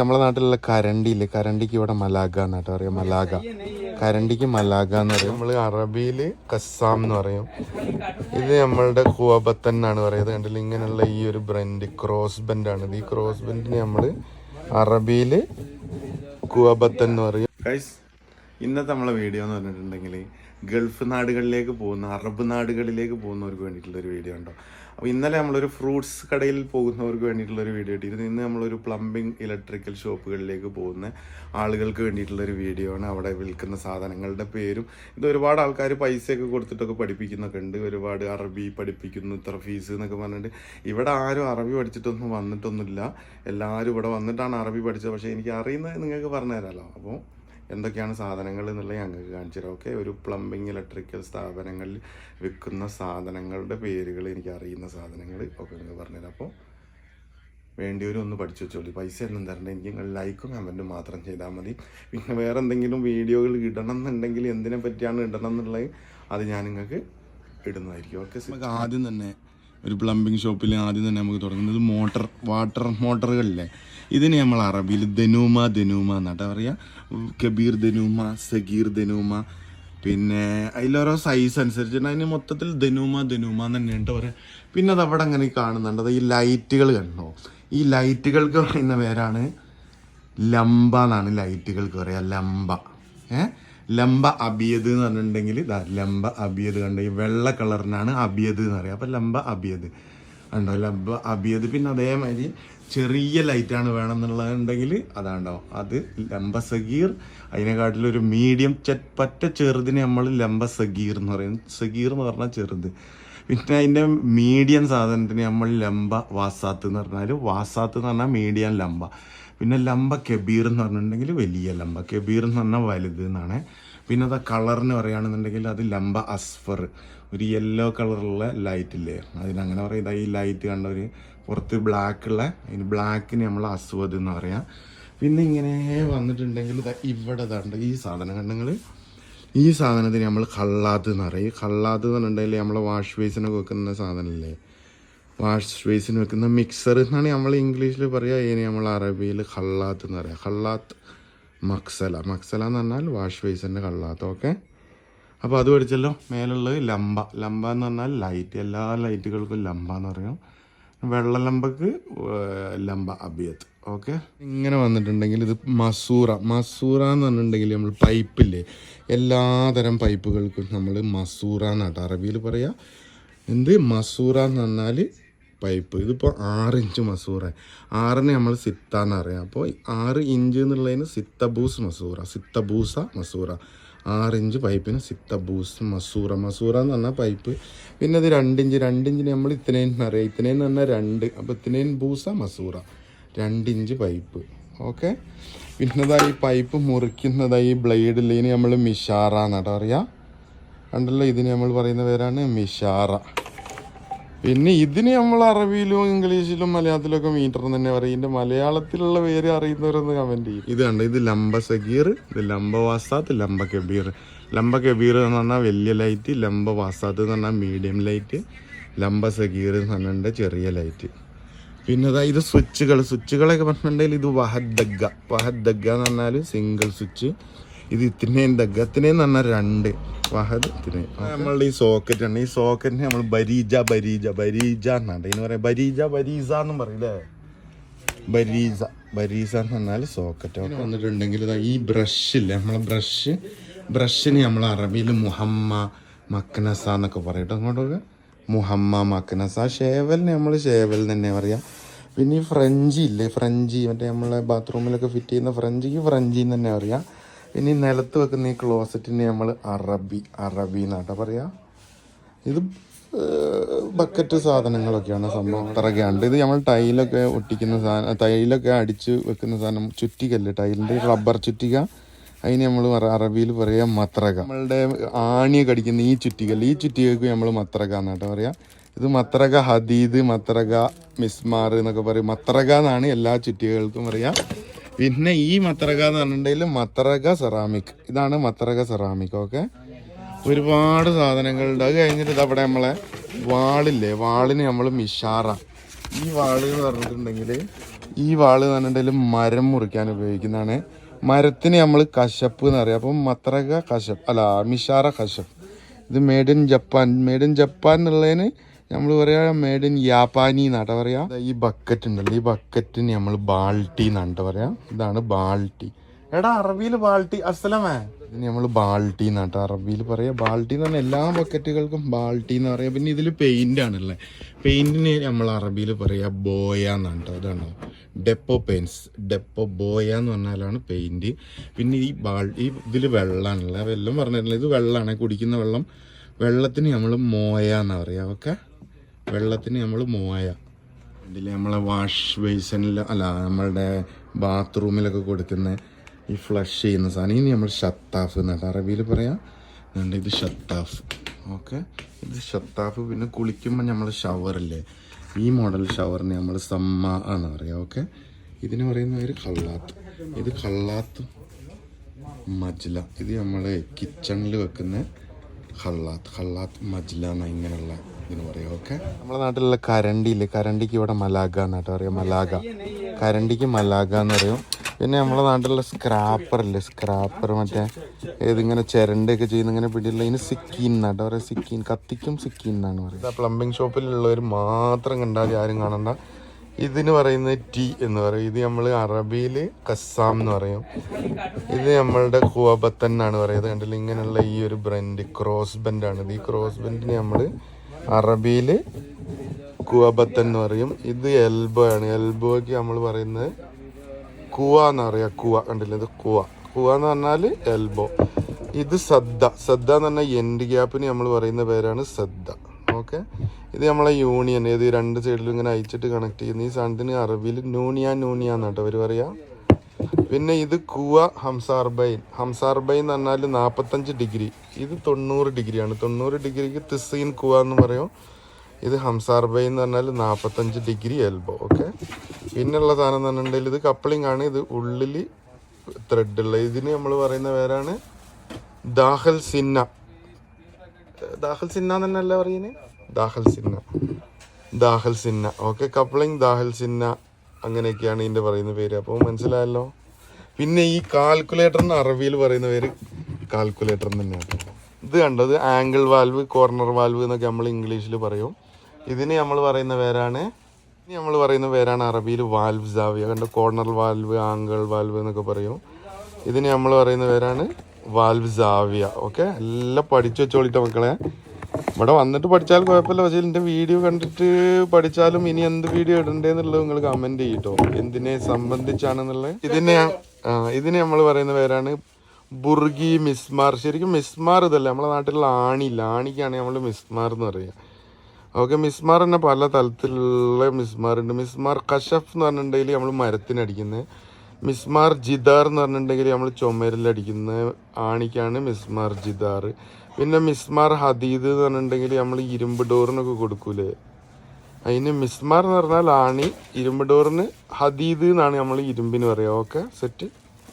നമ്മളെ നാട്ടിലുള്ള കരണ്ടി ഇല്ലേ കരണ്ടിക്ക് ഇവിടെ മലാഗ എന്നാട്ടോ പറയാം. മലാഗ. കരണ്ടിക്ക് മലാഗ എന്ന് പറയും. നമ്മൾ അറബിയിൽ കസ്സാം എന്ന് പറയും. ഇത് നമ്മളുടെ കുവബത്തൻ എന്നാണ് പറയുന്നത്. കണ്ടില്ല? ഇങ്ങനെയുള്ള ഈ ഒരു ബ്രൻഡ് ക്രോസ് ബെൻഡ് ആണ് ഈ ക്രോസ് ബെൻഡിന് നമ്മൾ അറബിയിൽ കുവബത്തൻ എന്ന് പറയും. ഇന്നത്തെ നമ്മളെ വീഡിയോ എന്ന് പറഞ്ഞിട്ടുണ്ടെങ്കിൽ ഗൾഫ് നാടുകളിലേക്ക് പോകുന്ന അറബ് നാടുകളിലേക്ക് പോകുന്നവർക്ക് വേണ്ടിയിട്ടുള്ള ഒരു വീഡിയോ ഉണ്ടോ? അപ്പോൾ ഇന്നലെ നമ്മളൊരു ഫ്രൂട്ട്സ് കടയിൽ പോകുന്നവർക്ക് വേണ്ടിയിട്ടുള്ള ഒരു വീഡിയോ ഇട്ടിരുന്നു. ഇന്ന് നമ്മളൊരു പ്ലംബിംഗ് ഇലക്ട്രിക്കൽ ഷോപ്പുകളിലേക്ക് പോകുന്ന ആളുകൾക്ക് വേണ്ടിയിട്ടുള്ളൊരു വീഡിയോ ആണ്. അവിടെ വിൽക്കുന്ന സാധനങ്ങളുടെ പേരും ഇത് ഒരുപാട് ആൾക്കാർ പൈസയൊക്കെ കൊടുത്തിട്ടൊക്കെ പഠിപ്പിക്കുന്നൊക്കെ ഉണ്ട്. ഒരുപാട് അറബി പഠിപ്പിക്കുന്നു ഇത്ര ഫീസ് എന്നൊക്കെ പറഞ്ഞിട്ട്. ഇവിടെ ആരും അറബി പഠിച്ചിട്ടൊന്നും വന്നിട്ടൊന്നുമില്ല. എല്ലാവരും ഇവിടെ വന്നിട്ടാണ് അറബി പഠിച്ചത്. പക്ഷേ എനിക്ക് അറിയുന്നത് നിങ്ങൾക്ക് പറഞ്ഞുതരാമല്ലോ അപ്പോൾ എന്തൊക്കെയാണ് സാധനങ്ങൾ എന്നുള്ളത് ഞങ്ങൾക്ക് കാണിച്ചു തരാം ഓക്കെ ഒരു പ്ലംബിംഗ് ഇലക്ട്രിക്കൽ സ്ഥാപനങ്ങളിൽ വിൽക്കുന്ന സാധനങ്ങളുടെ പേരുകൾ എനിക്ക് അറിയുന്ന സാധനങ്ങൾ ഒക്കെ നിങ്ങൾ പറഞ്ഞുതരാം. അപ്പോൾ വേണ്ടിയവരും ഒന്ന് പഠിച്ചു വെച്ചോളൂ. പൈസ ഒന്നും തരണ്ട. എനിക്ക് നിങ്ങൾ ലൈക്കും കമന്റും മാത്രം ചെയ്താൽ മതി. പിന്നെ വേറെ എന്തെങ്കിലും വീഡിയോകൾ ഇടണം എന്നുണ്ടെങ്കിൽ എന്തിനെ പറ്റിയാണ് ഇടണം എന്നുള്ളത് അത് ഞാൻ നിങ്ങൾക്ക് ഇടുന്നതായിരിക്കും. ഓക്കെ നമുക്ക് ആദ്യം തന്നെ ഒരു പ്ലംബിംഗ് ഷോപ്പിൽ ആദ്യം തന്നെ നമുക്ക് തുടങ്ങുന്നത് മോട്ടർ വാട്ടർ മോട്ടറുകളില്ലേ? ഇതിനെ നമ്മൾ അറബിയിൽ ദനൂമ ദനൂമ എന്നാട്ടാ പറയുക കബീർ ദനൂമ സഗീർ ദനൂമ പിന്നെ അതിലോരോ സൈസ് അനുസരിച്ചിട്ട് അതിന് മൊത്തത്തിൽ ധനൂമ ധനൂമ എന്ന് തന്നെയാണ് പറയാം. പിന്നെ അത് അവിടെ അങ്ങനെ കാണുന്നുണ്ട്. അത് ഈ ലൈറ്റുകൾ കണ്ടോ? ഈ ലൈറ്റുകൾക്ക് പറയുന്ന പേരാണ് ലംബ എന്നാണ് ലൈറ്റുകൾക്ക് പറയുക ലംബ. ഏ? ലംബ അബിയത് എന്ന് പറഞ്ഞിട്ടുണ്ടെങ്കിൽ ഇതാ ലംബ അബിയത് കണ്ടോ? ഈ വെള്ള കളറിനാണ് അബിയത് എന്ന് പറയുക. അപ്പം ലംബ അബിയത് ഉണ്ടോ ലംബ അബിയത് പിന്നെ അതേമാതിരി ചെറിയ ലൈറ്റാണ് വേണമെന്നുള്ളതുണ്ടെങ്കിൽ അതാണ്ടോ? അത് ലംബ സഗീർ. അതിനെക്കാട്ടിലൊരു മീഡിയം പറ്റ ചെറുതിന് നമ്മൾ ലംബ സഗീർ എന്ന് പറയും. സഗീർ എന്ന് പറഞ്ഞാൽ ചെറുത്. പിന്നെ അതിന്റെ മീഡിയം സാധനത്തിന് നമ്മൾ ലംബ വാസാത്ത് എന്ന് പറഞ്ഞാൽ വാസാത്ത് എന്ന് പറഞ്ഞാൽ മീഡിയം ലംബ. പിന്നെ ലംബ കബീർ എന്ന് പറഞ്ഞിട്ടുണ്ടെങ്കിൽ വലിയ ലംബ. കബീർ എന്ന് പറഞ്ഞാൽ വലുത് എന്നാണ്. പിന്നെ അത് കളറിന് പറയുകയാണെന്നുണ്ടെങ്കിൽ അത് ലംബ അസ്ഫർ. ഒരു യെല്ലോ കളറുള്ള ലൈറ്റ് ഇല്ലേ? അതിനങ്ങനെ പറയും. ഈ ലൈറ്റ് കണ്ട ഒരു പുറത്ത് ബ്ലാക്ക് ഉള്ള അതിന് ബ്ലാക്കിന് നമ്മൾ അസ്വദ് എന്ന് പറയാം. പിന്നെ ഇങ്ങനെ വന്നിട്ടുണ്ടെങ്കിൽ ഇവിടെ ഇതാണ്ട് ഈ സാധനം. കണ്ടെങ്കിൽ ഈ സാധനത്തിന് നമ്മൾ കള്ളാത്ത് എന്ന് പറയും. കള്ളാത്ത് എന്ന് പറഞ്ഞിട്ടുണ്ടെങ്കിൽ നമ്മൾ വാഷ് ബേസിനൊക്കെ വെക്കുന്ന സാധനമല്ലേ? വാഷ് ബേസിന് വെക്കുന്ന മിക്സർ എന്നാണ് നമ്മൾ ഇംഗ്ലീഷിൽ പറയുക ഇനി നമ്മൾ അറബിയിൽ ഖള്ളാത്ത് എന്ന് പറയാം. ഖള്ളാത്ത് മക്സല. മക്സല എന്ന് പറഞ്ഞാൽ വാഷ് ബേസിന്റെ കള്ളാത്ത ഓക്കെ അപ്പോൾ അത് പഠിച്ചല്ലോ മേലുള്ളത് ലംബ. ലംബ എന്ന് പറഞ്ഞാൽ ലൈറ്റ് എല്ലാ ലൈറ്റുകൾക്കും ലംബ എന്ന് പറയും. വെള്ള ലംബക്ക് ലംബ അബിയത്ത് ഓക്കെ ഇങ്ങനെ വന്നിട്ടുണ്ടെങ്കിൽ ഇത് മസൂറ. മസൂറ എന്ന് പറഞ്ഞിട്ടുണ്ടെങ്കിൽ നമ്മൾ പൈപ്പില്ലേ എല്ലാതരം പൈപ്പുകൾക്കും നമ്മൾ മസൂറ എന്നാട്ട്. അറബിയിൽ പറയാം. എന്ത്? മസൂറ എന്ന് പറഞ്ഞാൽ പൈപ്പ്. ഇതിപ്പോൾ ആറ് ഇഞ്ച് മസൂറ. ആറിന് നമ്മൾ സിത്ത എന്ന് അറിയാം അപ്പോൾ ആറ് ഇഞ്ച് എന്നുള്ളതിന് സിത്തബൂസ് മസൂറ. സിത്തബൂസ മസൂറ. ആറ് ഇഞ്ച് പൈപ്പിന് സിത്തബൂസ് മസൂറ. മസൂറ എന്ന് പറഞ്ഞാൽ പൈപ്പ്. പിന്നെ ഇത് രണ്ടിഞ്ച് രണ്ടിഞ്ചിന് നമ്മൾ ഇത്തനേൻ അറിയാം ഇത്തനേൻ എന്ന് പറഞ്ഞാൽ രണ്ട്. അപ്പോൾ ഇത്തനേൻ ബൂസ മസൂറ. രണ്ടിഞ്ച് പൈപ്പ്. ഓക്കെ? പിന്നതായി പൈപ്പ് മുറിക്കുന്നതായി ബ്ലേഡിൽ ഇനി നമ്മൾ മിഷാറ എന്നാട്ടോ അറിയാം കണ്ടല്ലോ ഇതിന് നമ്മൾ പറയുന്ന പേരാണ് മിഷാറ. പിന്നെ ഇതിന് നമ്മൾ അറബിയിലും ഇംഗ്ലീഷിലും മലയാളത്തിലും ഒക്കെ മീറ്റർ തന്നെ പറയും. ഇതിന്റെ മലയാളത്തിലുള്ള പേര് അറിയുന്നവരൊന്ന് കമന്റ് ചെയ്യും. ഇത് കണ്ട? ഇത് ലംബ സഗീർ ഇത് ലംബ വാസാത്ത് ലംബ കബീർ. ലംബ കബീർ എന്ന് പറഞ്ഞാൽ വലിയ ലൈറ്റ് ലംബ വാസാത്ത് എന്ന് പറഞ്ഞാൽ മീഡിയം ലൈറ്റ് ലംബ സഗീർ എന്ന് പറഞ്ഞിട്ടുണ്ട് ചെറിയ ലൈറ്റ് പിന്നെ അതാ ഇത് സ്വിച്ചുകൾ സ്വിച്ചുകളൊക്കെ പറഞ്ഞിട്ടുണ്ടെങ്കിൽ ഇത് വഹദ് ദഗ്ഗ വഹദ് ദഗ്ഗ എന്ന് പറഞ്ഞാൽ സിംഗിൾ സ്വിച്ച് ഇത് ഇത്തിനേം ദഗ്ഗ ഇത്തിനേൻ പറഞ്ഞാൽ രണ്ട്. വഹദ് നമ്മളുടെ ഈ സോക്കറ്റ് ആണ് ഈ സോക്കറ്റിനെ നമ്മൾ ബരീജ ബരീജ ബരീജ എന്നാണ്. ഇതിന് പറയാം ബരീജ ബരീസ എന്നും പറയില്ലേ ബരീസ ബരീസ എന്ന് പറഞ്ഞാൽ സോക്കറ്റ് വന്നിട്ടുണ്ടെങ്കിൽ ഈ ബ്രഷ് ഇല്ലേ? നമ്മളെ ബ്രഷ് ബ്രഷിന് നമ്മൾ അറബിയിൽ മുഹമ്മ മക്നസ എന്നൊക്കെ പറയട്ടോ അങ്ങോട്ടൊക്കെ മുഹമ്മ മക്നസ ഷേവലിന് നമ്മൾ ഷേവൽ തന്നെ പറയാം. പിന്നെ ഈ ഫ്രഞ്ചി ഇല്ലേ? ഫ്രഞ്ചി മറ്റേ നമ്മളെ ബാത്റൂമിലൊക്കെ ഫിറ്റ് ചെയ്യുന്ന ഫ്രഞ്ചിക്ക് ഫ്രഞ്ചി എന്ന് തന്നെ പറയാം. ഈ നിലത്ത് വെക്കുന്ന ഈ ക്ലോസറ്റിന് നമ്മൾ അറബി അറബി എന്നാട്ട പറയാ. ഇത് ബക്കറ്റ് സാധനങ്ങളൊക്കെയാണ് സംഭവം. ഇത്രയൊക്കെയാണ് ഇത് നമ്മൾ ടൈലൊക്കെ ഒട്ടിക്കുന്ന സാധനം ടൈലൊക്കെ അടിച്ച് വെക്കുന്ന സാധനം ചുറ്റികല്ലേ ടൈലിന്റെ റബ്ബർ ചുറ്റിക. അതിന് നമ്മൾ അറബിയിൽ പറയാം മത്രക. നമ്മളുടെ ആണി കടിക്കുന്ന ഈ ചുറ്റികൾ ഈ ചുറ്റികൾക്ക് നമ്മൾ മത്രക എന്നാട്ടോ പറയാം. ഇത് മത്രക ഹദീദ് മത്രക മിസ്മാർ എന്നൊക്കെ പറയും. മത്രക എന്നാണ് എല്ലാ ചുറ്റികൾക്കും പറയാം. പിന്നെ ഈ മത്തറക എന്ന് പറഞ്ഞിട്ടുണ്ടെങ്കിൽ മത്തറക സെറാമിക് ഇതാണ് മത്തറക സെറാമിക് ഓക്കെ ഒരുപാട് സാധനങ്ങളുണ്ട്. അത് കഴിഞ്ഞിട്ട് അവിടെ നമ്മളെ വാളില്ലേ? വാളിന് നമ്മൾ മിഷാറ. ഈ വാൾ എന്ന് പറഞ്ഞിട്ടുണ്ടെങ്കിൽ ഈ വാൾ എന്ന് പറഞ്ഞിട്ടുണ്ടെങ്കിൽ മരം മുറിക്കാൻ ഉപയോഗിക്കുന്നതാണ്. മരത്തിന് നമ്മൾ കശപ്പ് എന്ന് പറയാം. അപ്പം മത്രക കശപ്പ് അല്ല മിഷാറ കശപ്പ്. ഇത് made in Japan made in Japan എന്നുള്ളതിന് നമ്മൾ പറയാ മേഡ് ഇൻ യാപ്പാനി എന്നാട്ട പറയാ. ഈ ബക്കറ്റ് ഉണ്ടല്ലോ ഈ ബക്കറ്റിന് നമ്മൾ ബാൾട്ടി എന്നാട്ട പറയാ. ഇതാണ് ബാൾട്ടി എടാ അറബിയിൽ ബാൾട്ടി അസലമേ ഇതിന് നമ്മൾ ബാൾട്ടി എന്നാട്ടോ അറബിയിൽ പറയാ. ബാൾട്ടി എന്ന് പറഞ്ഞാൽ എല്ലാ ബക്കറ്റുകൾക്കും ബാൾട്ടി എന്ന് പറയാം. പിന്നെ ഇതിൽ പെയിന്റ് ആണല്ലേ. പെയിന്റിന് നമ്മൾ അറബിയിൽ പറയാ ബോയ എന്നാണ് കേട്ടോ അതാണോ ഡെപ്പോ പെയിൻസ് ഡെപ്പോ ബോയ എന്ന് പറഞ്ഞാലാണ് പെയിന്റ് പിന്നെ ഈ ബാൾ ഈ ഇതിൽ വെള്ളമാണല്ലേ വെള്ളം പറഞ്ഞിട്ടില്ല ഇത് വെള്ളമാണ് കുടിക്കുന്ന വെള്ളം. വെള്ളത്തിന് നമ്മൾ മോയ എന്നാ പറയാ. ഓക്കെ? വെള്ളത്തിന് നമ്മൾ മോയ ഇതിൽ നമ്മളെ വാഷ് ബേസിനിൽ അല്ല നമ്മളുടെ ബാത്റൂമിലൊക്കെ കൊടുക്കുന്ന ഈ ഫ്ലഷ് ചെയ്യുന്ന സാധനം. ഇനി നമ്മൾ ഷത്താഫ് എന്നാണ് അറബിയിൽ പറയാം. അതുകൊണ്ട് ഇത് ഷത്താഫ്. ഓക്കെ? ഇത് ഷത്താഫ് പിന്നെ കുളിക്കുമ്പോൾ നമ്മൾ ഷവറില്ലേ? ഈ മോഡൽ ഷവറിന് നമ്മൾ സമ്മ എന്ന് പറയാം ഓക്കെ? ഇതിന് പറയുന്ന ഒരു കള്ളാത്ത് ഇത് കള്ളാത്ത് മജ്ല. ഇത് നമ്മൾ കിച്ചണിൽ വെക്കുന്ന ഹള്ളാത്ത് ഹള്ളാത്ത് മജ്ല എന്ന ഇങ്ങനെയുള്ള ഇതിന് പറയാം. ഓക്കെ നമ്മുടെ നാട്ടിലുള്ള കരണ്ടി ഇല്ലേ കരണ്ടിക്ക് ഇവിടെ മലാഗ എന്നാട്ടോ പറയാം മലാഗ. കരണ്ടിക്ക് മലാഗ എന്ന് പറയും. പിന്നെ നമ്മുടെ നാട്ടിലുള്ള സ്ക്രാപ്പർ ഇല്ലേ? സ്ക്രാപ്പർ മറ്റേ ഏതിങ്ങനെ ചിരണ്ടൊക്കെ ചെയ്യുന്ന ഇങ്ങനെ പിടിയുള്ള ഇതിന് സിക്കീൻ എന്നാട്ടോ പറയാം സിക്കീൻ കത്തിക്കും സിക്കീൻ എന്നാണ് പറയുന്നത്. പ്ലംബിംഗ് ഷോപ്പിലുള്ളവർ മാത്രം കണ്ടാൽ ആരും കാണണ്ട. ഇതിന് പറയുന്നത് ടി എന്ന് പറയും. ഇത് നമ്മൾ അറബിയിൽ കസാം എന്ന് പറയും. ഇത് നമ്മളുടെ കുവബത്തൻ എന്നാണ് പറയുന്നത്. കണ്ടില്ല? ഇങ്ങനെയുള്ള ഈ ഒരു ബ്രൻഡ് ക്രോസ് ബെൻഡ് ആണ് ഇത്. ഈ ക്രോസ് ബെൻഡിന് നമ്മൾ അറബിയിൽ കുവബത്തൻ എന്ന് പറയും. ഇത് എൽബോ ആണ്. എൽബോയ്ക്ക് നമ്മൾ പറയുന്നത് കുവ എന്ന് പറയാം. കുവ കണ്ടില്ല? ഇത് കുവ കുവ എന്ന് പറഞ്ഞാൽ എൽബോ. ഇത് സദ്ദ. സദ്ദ എന്ന് പറഞ്ഞാൽ എൻഡ് ഗ്യാപ്പിന് നമ്മൾ പറയുന്ന പേരാണ് സദ്ദ. ഓക്കെ ഇത് നമ്മളെ യൂണിയൻ ഏത് രണ്ട് സൈഡിലും ഇങ്ങനെ അയച്ചിട്ട് കണക്ട് ചെയ്യുന്ന. ഈ സാധനത്തിന് അറബിയിൽ നൂണിയ നൂണിയ എന്നാട്ടോ അവർ പറയാം. പിന്നെ ഇത് കുവ ഹംസാർബൈൻ. ഹംസാർബൈൻ എന്ന് പറഞ്ഞാൽ നാൽപ്പത്തഞ്ച് ഡിഗ്രി. ഇത് തൊണ്ണൂറ് ഡിഗ്രിയാണ്. തൊണ്ണൂറ് ഡിഗ്രിക്ക് തിസീൻ കുവ എന്ന് പറയും. ഇത് ഹംസാർബൈ എന്ന് പറഞ്ഞാൽ നാൽപ്പത്തഞ്ച് ഡിഗ്രി എൽബോ ഓക്കെ? പിന്നെയുള്ള സാധനം എന്ന് പറഞ്ഞിട്ടുണ്ടെങ്കിൽ ഇത് കപ്ലിംഗ് ആണ്. ഇത് ഉള്ളിൽ ത്രെഡ് ഉള്ള. ഇതിന് നമ്മൾ പറയുന്ന പേരാണ് ദാഹൽ സിന്ന. ദാഹൽ സിന്ന എന്നല്ല പറയുന്നത് ദാഹൽ സിന്ന. ദാഹൽ സിന്ന. ഓക്കെ കപ്ലിംഗ് ദാഹൽ സിന്ന. അങ്ങനെയൊക്കെയാണ് ഇതിന്റെ പറയുന്ന പേര്. അപ്പോൾ മനസ്സിലായല്ലോ? പിന്നെ ഈ കാൽക്കുലേറ്റർ എന്ന് അറബിയിൽ പറയുന്ന പേര് കാൽക്കുലേറ്റർ തന്നെയാണ്. ഇത് കണ്ടത് ആംഗിൾ വാൽവ് കോർണർ വാൽവ് എന്നൊക്കെ നമ്മൾ ഇംഗ്ലീഷിൽ പറയും. ഇതിന് നമ്മൾ പറയുന്ന പേരാണ് ഇനി നമ്മൾ പറയുന്ന പേരാണ് അറബിയിൽ വാൽവ് സാവിയ കണ്ട? കോർണർ വാൽവ് ആംഗിൾ വാൽവ് എന്നൊക്കെ പറയും. ഇതിന് നമ്മൾ പറയുന്ന പേരാണ് വാൽവ് സാവിയ ഓക്കെ? എല്ലാം പഠിച്ചു വെച്ചോളിട്ട് മക്കളെ. ഇവിടെ വന്നിട്ട് പഠിച്ചാൽ കുഴപ്പമില്ല. പക്ഷേ എന്റെ വീഡിയോ കണ്ടിട്ട് പഠിച്ചാലും ഇനി എന്ത് വീഡിയോ ഇടണ്ടേന്നുള്ളത് നിങ്ങൾ കമന്റ് ചെയ്യട്ടോ. എന്തിനെ സംബന്ധിച്ചാണെന്നുള്ളത്. ഇതിനെ ആ, ഇതിനെ നമ്മൾ പറയുന്ന പേരാണ് ബുർഗി മിസ്മാർ. ശരിക്കും മിസ്മാർ ഇതല്ല. നമ്മളെ നാട്ടിലുള്ള ആണിയില്ല ആണിക്കാണ് നമ്മൾ മിസ്മാർ എന്ന് പറയുക ഓക്കെ മിസ്മാർ തന്നെ പല തലത്തിലുള്ള മിസ്മാർ ഉണ്ട്. മിസ്മാർ കഷഫ് എന്ന് പറഞ്ഞിട്ടുണ്ടെങ്കിൽ നമ്മൾ മരത്തിനടിക്കുന്നത് മിസ്മാർ ജിദാർ എന്ന് പറഞ്ഞിട്ടുണ്ടെങ്കിൽ നമ്മൾ ചുമരിലടിക്കുന്ന ആണിക്കാണ് മിസ്മാർ ജിദാർ. പിന്നെ മിസ്മാർ ഹദീദ് എന്ന് പറഞ്ഞിട്ടുണ്ടെങ്കിൽ നമ്മൾ ഇരുമ്പ് ഡോറിനൊക്കെ കൊടുക്കൂലേ? അതിന് മിസ്മാർ എന്ന് പറഞ്ഞാൽ ആണി ഇരുമ്പ് ഡോറിന് ഹദീദ് എന്നാണ് നമ്മൾ ഇരുമ്പിന് പറയുക ഓക്കെ? സെറ്റ്?